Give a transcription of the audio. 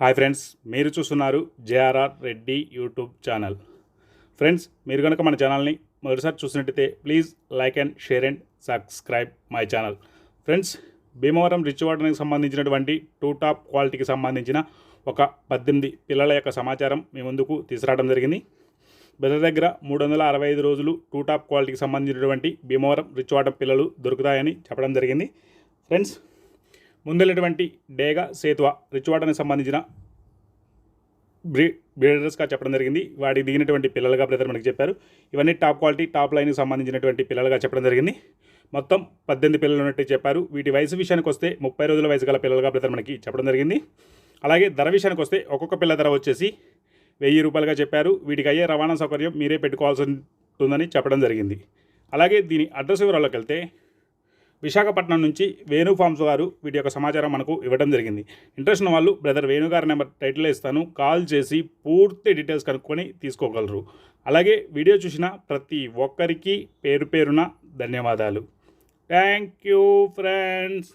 Hi friends మీరు చూస్తున్నారు JRR Reddy YouTube channel. Friends మీరు కనుక మన ఛానల్ని మొదటిసారి చూసినట్టయితే please like and share and subscribe my channel. Friends Bhimavaram rich వాటర్కి సంబంధించినటువంటి టూ టాప్ క్వాలిటీకి సంబంధించిన ఒక పద్దెనిమిది పిల్లల యొక్క సమాచారం మీ ముందుకు తీసుకురావడం జరిగింది. బెదర్ దగ్గర మూడు వందల అరవై ఐదు రోజులు టూ టాప్ క్వాలిటీకి సంబంధించినటువంటి భీమవరం రిచ్ వాటర్ పిల్లలు దొరుకుతాయని చెప్పడం జరిగింది. ఫ్రెండ్స్ ముందెళ్ళేటువంటి డేగా సేతువ రిచ్ వాటర్కి సంబంధించిన బ్రీ బ్రీడర్స్గా చెప్పడం జరిగింది. వాటికి దిగినటువంటి పిల్లలుగా బ్రదర్ మనకి చెప్పారు. ఇవన్నీ టాప్ క్వాలిటీ టాప్ లైన్కి సంబంధించినటువంటి పిల్లలుగా చెప్పడం జరిగింది. మొత్తం పద్దెనిమిది పిల్లలు ఉన్నట్టు చెప్పారు. వీటి వయసు విషయానికి వస్తే ముప్పై రోజుల వయసు గల పిల్లలుగా బ్రదర్ మనకి చెప్పడం జరిగింది. అలాగే ధర విషయానికి వస్తే ఒక్కొక్క పిల్ల ధర వచ్చేసి వెయ్యి రూపాయలుగా చెప్పారు. వీటికి అయ్యే రవాణా సౌకర్యం మీరే పెట్టుకోవాల్సి ఉంటుందని చెప్పడం జరిగింది. అలాగే దీని అడ్రస్ వివరాల్లోకి వెళ్తే విశాఖపట్నం నుంచి వేణు ఫార్మ్స్ గారు వీటి యొక్క సమాచారం మనకు ఇవ్వడం జరిగింది. ఇంట్రెస్ట్ ఉన్న వాళ్ళు బ్రదర్ వేణు గారి నెంబర్ టైటిల్ ఇస్తాను. కాల్ చేసి పూర్తి డీటెయిల్స్ కనుక్కొని తీసుకోగలరు. అలాగే వీడియో చూసిన ప్రతి ఒక్కరికి పేరు పేరున ధన్యవాదాలు. Thank you friends.